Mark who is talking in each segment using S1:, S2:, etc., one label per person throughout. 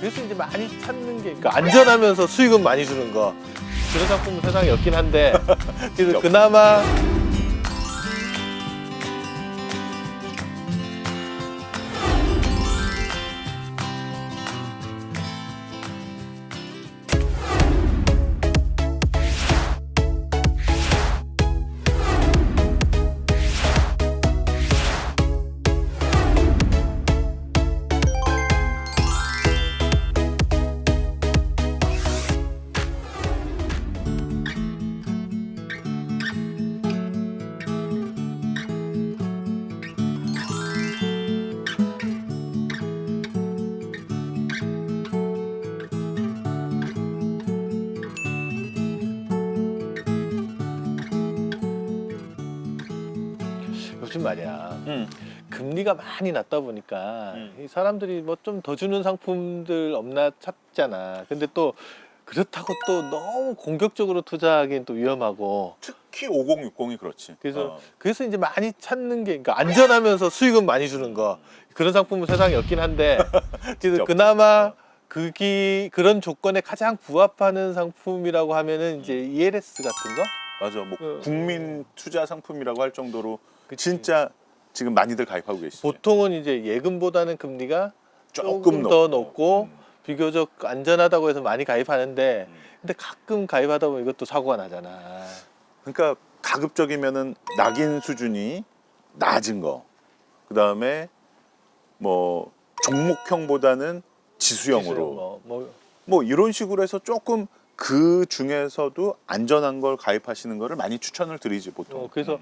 S1: 그래서 이제 많이 찾는 게 그러니까 안전하면서 수익은 많이 주는 거. 그런 상품은 세상에 없긴 한데. 그래서 그나마 요즘 말이야
S2: 음.
S1: 금리가 많이 낮다 보니까
S2: 음.
S1: 이 사람들이 뭐 좀 더 주는 상품들 없나 찾잖아. 근데 또 그렇다고 또 너무 공격적으로 투자하기엔 또 위험하고
S2: 특히 5060이 그렇지.
S1: 그래서
S2: 어.
S1: 그래서 이제 많이 찾는 게 그러니까 안전하면서 수익은 많이 주는 거 그런 상품은 세상에 없긴 한데
S2: 진짜
S1: 그나마 그기 그런 조건에 가장 부합하는 상품이라고 하면은 이제 ELS 같은 거
S2: 맞아. 뭐
S1: 그-
S2: 국민 투자 상품이라고 할 정도로. 진짜 지금 많이들 가입하고 계시지.
S1: 보통은 이제 예금보다는 금리가
S2: 조금,
S1: 조금 더 높고
S2: 음.
S1: 비교적 안전하다고 해서 많이 가입하는데
S2: 음.
S1: 근데 가끔 가입하다 보면 이것도 사고가 나잖아.
S2: 그러니까 가급적이면은 낙인 수준이 낮은 거. 그다음에 뭐 종목형보다는 지수형으로
S1: 뭐, 뭐
S2: 뭐 이런 식으로 해서 조금 그 중에서도 안전한 걸 가입하시는 거를 많이 추천을 드리지 보통.
S1: 어, 그래서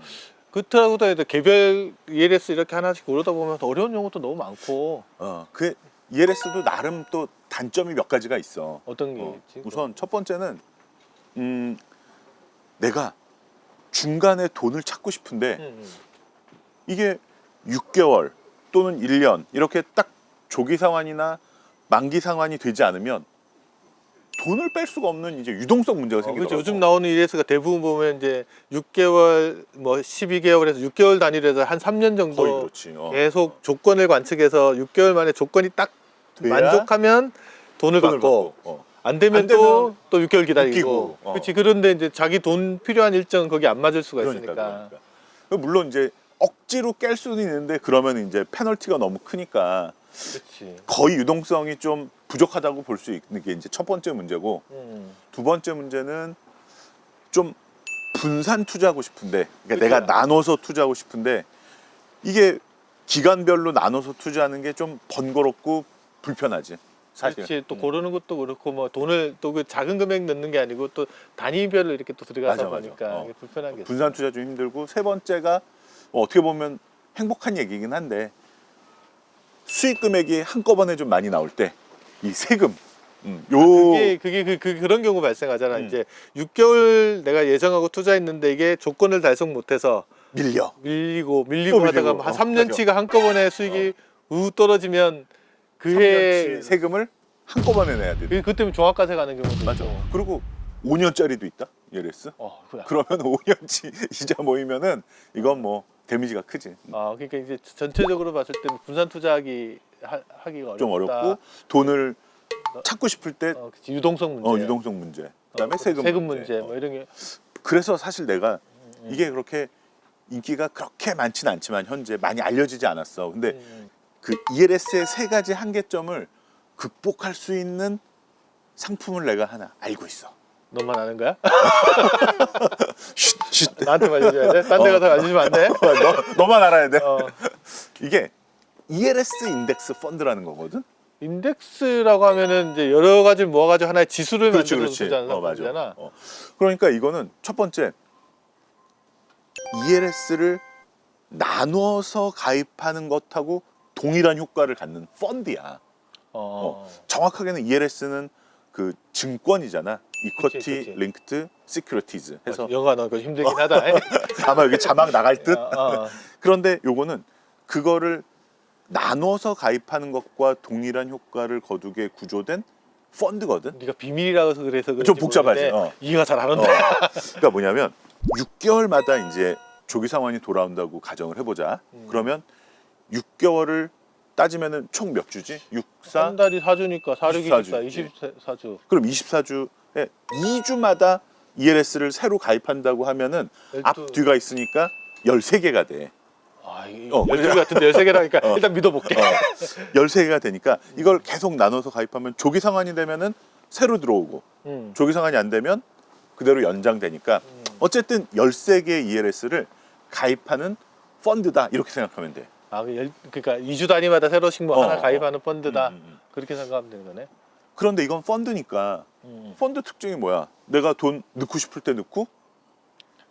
S1: 그렇다고 해도 개별 ELS 이렇게 하나씩 고르다 보면 어려운 용어도 너무 많고
S2: 어, 그 ELS도 나름 또 단점이 몇 가지가 있어.
S1: 어떤 게
S2: 어,
S1: 있지?
S2: 우선 첫 번째는 음, 내가 중간에 돈을 찾고 싶은데
S1: 음, 음.
S2: 이게 6개월 또는 1년 이렇게 딱 조기 상환이나 만기 상환이 되지 않으면 돈을 뺄 수가 없는 이제 유동성 문제가
S1: 어,
S2: 생기더라고.
S1: 그렇죠. 요즘 나오는 ELS가 대부분 보면 이제 6개월 뭐 12개월에서 6개월 단위로 해서 한 3년 정도
S2: 그렇지. 어.
S1: 계속 조건을 관측해서 6개월 만에 조건이 딱
S2: 돼야
S1: 만족하면 돈을, 받고.
S2: 어.
S1: 안 되면,
S2: 안 되면
S1: 또, 또 6개월 기다리고
S2: 웃기고, 어.
S1: 그렇지 그런데 이제 자기 돈 필요한 일정 거기 안 맞을 수가
S2: 그러니까,
S1: 있으니까
S2: 그러니까. 물론 이제 억지로 깰 수는 있는데 그러면 이제 페널티가 너무 크니까
S1: 그렇지
S2: 거의 유동성이 좀 부족하다고 볼 수 있는 게 이제 첫 번째 문제고
S1: 음.
S2: 두 번째 문제는 좀 분산 투자하고 싶은데 그러니까
S1: 그쵸.
S2: 내가 나눠서 투자하고 싶은데 이게 기간별로 나눠서 투자하는 게 좀 번거롭고 불편하지 사실.
S1: 그렇지 또
S2: 음.
S1: 고르는 것도 그렇고 뭐 돈을 또 그 작은 금액 넣는 게 아니고 또 단위별로 이렇게 또 들어가다
S2: 맞아, 맞아.
S1: 보니까
S2: 어.
S1: 이게 불편한 게 있어.
S2: 분산 투자 좀 힘들고 세 번째가 뭐 어떻게 보면 행복한 얘기긴 한데 수익 금액이 한꺼번에 좀 많이 나올 때 이 세금 음, 요
S1: 그게 그게 그, 그 그 런 경우 발생하잖아.
S2: 음.
S1: 이제 6개월 내가 예정하고 투자했는데 이게 조건을 달성 못해서
S2: 밀려
S1: 밀리고 밀리고
S2: 또
S1: 하다가
S2: 밀리고.
S1: 한
S2: 어,
S1: 3년치가 한꺼번에 수익이 우 떨어지면 그해
S2: 3년치 세금을 한꺼번에 내야 돼.
S1: 그 그때면 종합과세 가는 경우도
S2: 맞아.
S1: 있고.
S2: 그리고 5년짜리도 있다. ELS.
S1: 어, 그래.
S2: 그러면 5년치 이자 모이면은 이건 뭐 데미지가 크지.
S1: 아, 그러니까 이제 전체적으로 봤을 때 분산 투자하기 하, 하기가 어렵다.
S2: 좀 어렵고 돈을 찾고 싶을 때
S1: 어, 그치. 유동성 문제.
S2: 어, 유동성 문제. 그다음에
S1: 어,
S2: 세금,
S1: 세금 문제,
S2: 어.
S1: 뭐 이런 게
S2: 그래서 사실 내가
S1: 음.
S2: 이게 그렇게 인기가 그렇게 많지는 않지만 현재 많이 알려지지 않았어. 근데
S1: 음,
S2: 그 ELS의 세 가지 한계점을 극복할 수 있는 상품을 내가 하나 알고 있어.
S1: 너만 아는 거야?
S2: 쉿, 쉿.
S1: 나한테 알려줘야 돼? 딴 데 가서 알려주면 안 돼?
S2: 너, 너만 알아야 돼.
S1: 어.
S2: 이게 ELS 인덱스 펀드라는 거거든.
S1: 인덱스라고 하면은 이제 여러 가지를 모아가지고 하나의 지수를
S2: 그렇지,
S1: 만들어서
S2: 그렇지.
S1: 투자하는
S2: 어,
S1: 맞아.
S2: 어. 그러니까 이거는 첫 번째 ELS를 나눠서 가입하는 것하고 동일한 효과를 갖는 펀드야.
S1: 어.
S2: 정확하게는 ELS는 그 증권이잖아. 이쿼티
S1: 그치, 그치.
S2: 링크드 시큐리티즈 해서
S1: 영어 너 그거 힘들긴 하다.
S2: 아마 여기 자막 나갈 듯.
S1: 어, 어.
S2: 그런데 요거는 그거를 나눠서 가입하는 것과 동일한 효과를 거두게 구조된 펀드거든.
S1: 네가 비밀이라고 해서 그래서 그런지
S2: 좀 복잡하지,
S1: 모르겠는데
S2: 어.
S1: 이해가 잘안
S2: 어.
S1: 온다.
S2: 그러니까 뭐냐면 6개월마다 이제 조기 상환이 돌아온다고 가정을 해보자.
S1: 음.
S2: 그러면 6개월을 따지면은 총 몇 주지? 64?
S1: 한 달이 4주니까 4, 6, 24,
S2: 24주.
S1: 24주.
S2: 그럼 24주에 2주마다 ELS를 새로 가입한다고 하면은 앞
S1: 열두-
S2: 뒤가 있으니까 13개가 돼.
S1: 아, 이
S2: 어.
S1: 12개 같은데 13개라니까
S2: 어.
S1: 일단 믿어볼게.
S2: 13개가 되니까 이걸 계속 나눠서 가입하면 조기 상환이 되면은 새로 들어오고
S1: 음.
S2: 조기 상환이 안 되면 그대로 연장되니까
S1: 음.
S2: 어쨌든 13개의 ELS를 가입하는 펀드다 이렇게 생각하면 돼.
S1: 아, 그 열, 그러니까 2주 단위마다 새로씩 뭐
S2: 어,
S1: 하나
S2: 어.
S1: 가입하는 펀드다.
S2: 음, 음, 음.
S1: 그렇게 생각하면 되는 거네.
S2: 그런데 이건 펀드니까
S1: 음.
S2: 펀드 특징이 뭐야? 내가 돈 넣고 싶을 때 넣고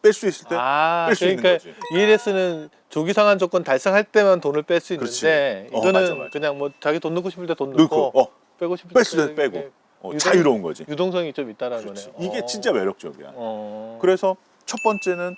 S2: 뺄 수 있을 때
S1: 아,
S2: 뺄 수 있는
S1: 그러니까
S2: 거지.
S1: ELS는 조기 상환 조건 달성할 때만 돈을 뺄수
S2: 그렇지.
S1: 있는데
S2: 어,
S1: 이거는
S2: 맞아, 맞아.
S1: 그냥 뭐 자기 돈 넣고 싶을 때 돈 넣고,
S2: 넣고 어,
S1: 빼고 싶을 뺄수때
S2: 있을 때 빼고 어,
S1: 유동-
S2: 자유로운 거지.
S1: 유동성이 좀 있다라는
S2: 그렇지.
S1: 거네.
S2: 이게
S1: 어.
S2: 진짜 매력적이야.
S1: 어.
S2: 그래서 첫 번째는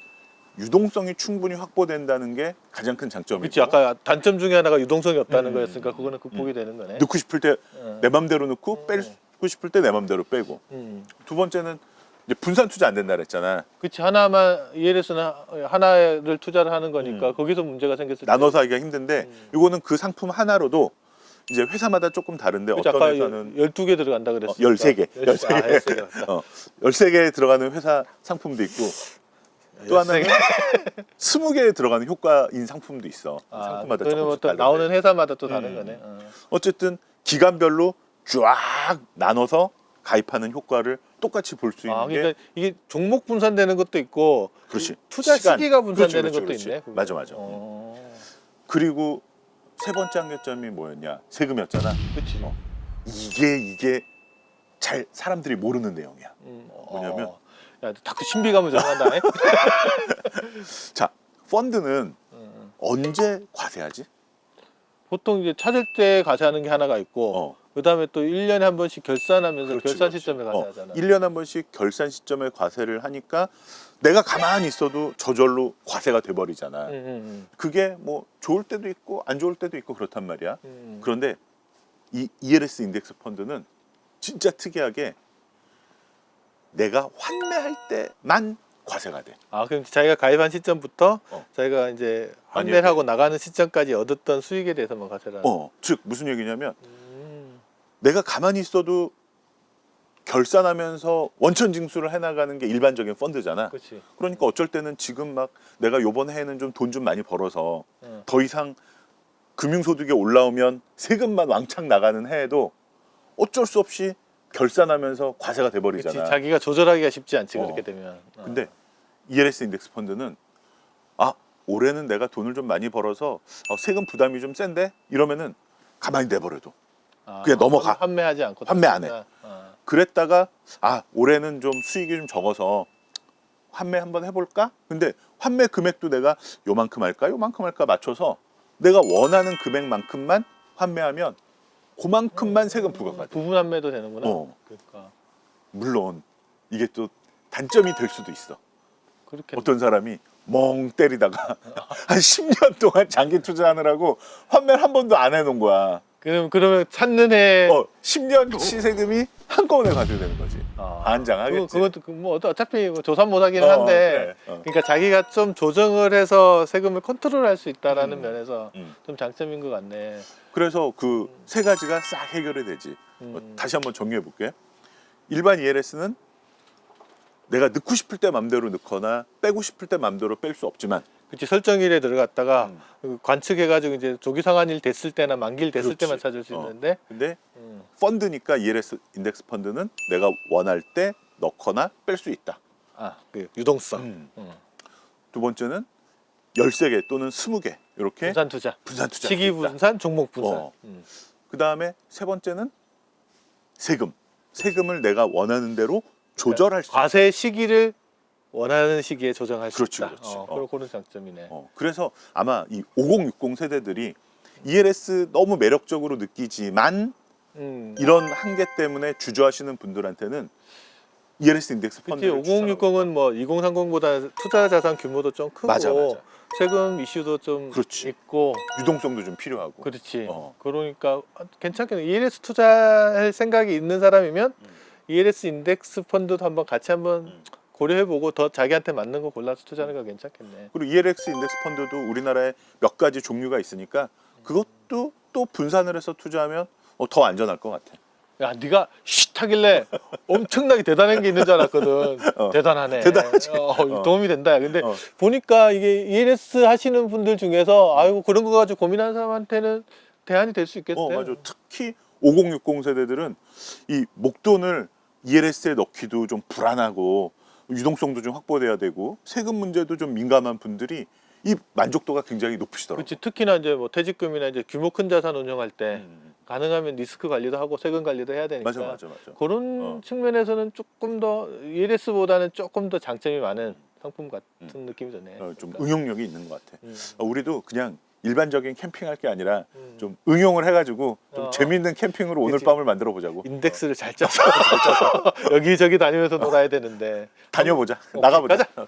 S2: 유동성이 충분히 확보된다는 게 가장 큰 장점이고
S1: 그렇지 아까 단점 중에 하나가 유동성이 없다는
S2: 음,
S1: 거였으니까
S2: 음,
S1: 그거는 극복이 되는 거네.
S2: 넣고 싶을 때내
S1: 어.
S2: 맘대로 넣고
S1: 음.
S2: 빼고 싶을 때 내 맘대로 빼고
S1: 음.
S2: 두 번째는 이제 분산 투자 안 된다 그랬잖아.
S1: 그렇지 하나만 ELS는 하나를 투자를 하는 거니까
S2: 음.
S1: 거기서 문제가 생겼을 때
S2: 나눠서 하기가 힘든데
S1: 음.
S2: 이거는 그 상품 하나로도 이제 회사마다 조금 다른데
S1: 그치,
S2: 어떤
S1: 아까
S2: 회사는
S1: 12개 들어간다 그랬어.
S2: 어, 13개.
S1: 13개. 아, 13개 맞다.
S2: 어, 13개 들어가는 회사 상품도 있고 또 하나는
S1: 13개.
S2: 20개 들어가는 효과인 상품도 있어.
S1: 아,
S2: 상품마다
S1: 그거는
S2: 조금씩
S1: 뭐또
S2: 다른데.
S1: 나오는 회사마다 또 다른
S2: 음.
S1: 거네. 어.
S2: 어쨌든 기간별로 쫙 나눠서 가입하는 효과를 똑같이 볼 수 있는
S1: 아,
S2: 게
S1: 그러니까 이게 종목 분산되는 것도 있고
S2: 그렇지.
S1: 투자
S2: 시간.
S1: 시기가 분산되는
S2: 그렇지,
S1: 것도
S2: 그렇지,
S1: 있네.
S2: 그렇지. 맞아, 맞아.
S1: 어.
S2: 그리고 세 번째 한계점이 뭐였냐? 세금이었잖아.
S1: 그렇지.
S2: 어. 이게 이게 잘 사람들이 모르는 내용이야.
S1: 음,
S2: 뭐냐면-
S1: 어. 야, 다크 신비감을 정한다네.
S2: 자, 펀드는
S1: 음.
S2: 언제 과세하지?
S1: 보통 이제 찾을 때 가세하는 게 하나가 있고
S2: 어.
S1: 그다음에 또 1년에 한 번씩 결산하면서
S2: 그렇지,
S1: 결산
S2: 그렇지.
S1: 시점에
S2: 어,
S1: 가세하잖아.
S2: 1년에 한 번씩 결산 시점에 과세를 하니까 내가 가만히 있어도 저절로 과세가 돼 버리잖아.
S1: 음, 음,
S2: 그게 뭐 좋을 때도 있고 안 좋을 때도 있고 그렇단 말이야.
S1: 음. 음.
S2: 그런데 이 ELS 인덱스 펀드는 진짜 특이하게 내가 환매할 때만 과세가 돼.
S1: 아 그럼 자기가 가입한 시점부터
S2: 어.
S1: 자기가 이제
S2: 아니,
S1: 판매를 하고 나가는 시점까지 얻었던 수익에 대해서만 가세를 하는.
S2: 어, 즉 무슨 얘기냐면
S1: 음.
S2: 내가 가만히 있어도 결산하면서 원천 징수를 해나가는 게 일반적인 펀드잖아.
S1: 그렇지.
S2: 그러니까 어쩔 때는 지금 막 내가 요번 해에는 좀 돈 좀 많이 벌어서
S1: 어.
S2: 더 이상 금융소득이 올라오면 세금만 왕창 나가는 해에도 어쩔 수 없이 결산하면서 과세가. 돼버리잖아.
S1: 자기가 조절하기가 쉽지 않지
S2: 어.
S1: 그렇게 되면. 어.
S2: 근데 ELS 인덱스 펀드는 아 올해는 내가 돈을 좀 많이 벌어서 어, 세금 부담이 좀 센데 이러면은 가만히 내버려둬.
S1: 아,
S2: 그냥 넘어가.
S1: 판매하지 않고
S2: 판매 안 해.
S1: 어.
S2: 그랬다가 아 올해는 좀 수익이 좀 적어서 환매 한번 해볼까? 근데 환매 금액도 내가 요만큼 할까 요만큼 할까 맞춰서 내가 원하는 금액만큼만 환매하면 그만큼만 세금 부과가 돼.
S1: 부분 판매도 되는구나.
S2: 어.
S1: 그러니까
S2: 물론 이게 또 단점이 될 수도 있어.
S1: 그렇게
S2: 어떤 사람이 멍 때리다가 한 10년 동안 장기 투자하느라고 환매를 한 번도 안 해놓은 거야.
S1: 그럼 그러면 찾는 해
S2: 어, 10년치 세금이 한꺼번에 가져되는 거지.
S1: 아,
S2: 반장하겠지.
S1: 그거, 그것도 그뭐 어차피 뭐 조사 못하기는
S2: 어,
S1: 한데
S2: 그래. 어.
S1: 그러니까 자기가 좀 조정을 해서 세금을 컨트롤할 수 있다라는
S2: 음.
S1: 면에서
S2: 음.
S1: 좀 장점인 것 같네.
S2: 그래서 그 세 가지가 싹 해결이 되지.
S1: 음.
S2: 어, 다시 한번 정리해 볼게. 일반 ELS는 내가 넣고 싶을 때 맘대로 넣거나 빼고 싶을 때 맘대로 뺄 수 없지만
S1: 그치 설정일에 들어갔다가
S2: 음.
S1: 그 관측해가지고 이제 조기 상환일 됐을 때나 만기일 됐을
S2: 그렇지.
S1: 때만 찾을 수
S2: 어.
S1: 있는데
S2: 근데
S1: 음.
S2: 펀드니까 ELS 인덱스 펀드는 내가 원할 때 넣거나 뺄 수 있다.
S1: 아 그 유동성.
S2: 음.
S1: 음.
S2: 두 번째는 13개 또는 20개 이렇게
S1: 분산 투자.
S2: 분산 투자.
S1: 시기 분산, 종목 분산.
S2: 어.
S1: 음.
S2: 그다음에 세 번째는 세금. 세금을 내가 원하는 대로 조절할 수 있다.
S1: 과세 시기를 원하는 시기에 조정할 수
S2: 그렇지,
S1: 있다.
S2: 그렇지.
S1: 어,
S2: 어.
S1: 그런 그런 장점이네.
S2: 어, 그래서 아마 이 5060 세대들이 ELS 너무 매력적으로 느끼지만
S1: 음.
S2: 이런 한계 때문에 주저하시는 분들한테는 ELS 인덱스
S1: 그치
S2: 펀드를
S1: 5060은 뭐 2030보다 투자 자산 규모도 좀 크고
S2: 맞아, 맞아.
S1: 세금 이슈도 좀
S2: 그렇지.
S1: 있고
S2: 유동성도 좀 필요하고
S1: 그렇지.
S2: 어.
S1: 그러니까 괜찮겠네. ELS 투자할 생각이 있는 사람이면
S2: 음.
S1: ELS 인덱스 펀드도 한번 같이 한번
S2: 음.
S1: 고려해보고 더 자기한테 맞는 거 골라서 투자하는 거 괜찮겠네.
S2: 그리고 ELX 인덱스 펀드도 우리나라에 몇 가지 종류가 있으니까 그것 이것도 또 분산을 해서 투자하면 어, 더 안전할 것 같아.
S1: 야, 네가 쉿 하길래 엄청나게 대단한 게 있는 줄 알았거든.
S2: 어,
S1: 대단하네.
S2: 대단하지.
S1: 어,
S2: 어.
S1: 도움이 된다. 근데
S2: 어.
S1: 보니까 이게 ELS 하시는 분들 중에서 아이고 그런 거 가지고 고민하는 사람한테는 대안이 될 수 있겠어요.
S2: 어, 맞아. 특히 5060 세대들은 이 목돈을 ELS에 넣기도 좀 불안하고 유동성도 좀 확보돼야 되고 세금 문제도 좀 민감한 분들이 이 만족도가 굉장히 높으시더라고요.
S1: 그렇지. 특히나 이제 뭐 퇴직금이나 이제 규모 큰 자산 운영할 때
S2: 음,
S1: 가능하면 리스크 관리도 하고 세금 관리도 해야 되니까.
S2: 맞아, 맞아, 맞아.
S1: 그런
S2: 어.
S1: 측면에서는 조금 더 ELS보다는 조금 더 장점이 많은 상품 같은 느낌이 드네.
S2: 어, 좀
S1: 그러니까.
S2: 응용력이 있는 것 같아.
S1: 음.
S2: 어, 우리도 그냥 일반적인 캠핑할 게 아니라
S1: 음.
S2: 좀 응용을 해가지고 좀
S1: 어.
S2: 재밌는 캠핑으로 오늘
S1: 그치.
S2: 밤을 만들어 보자고.
S1: 인덱스를 잘 짜서 여기저기 다니면서 놀아야 되는데
S2: 다녀보자.
S1: 어,
S2: 나가보자.
S1: 가자.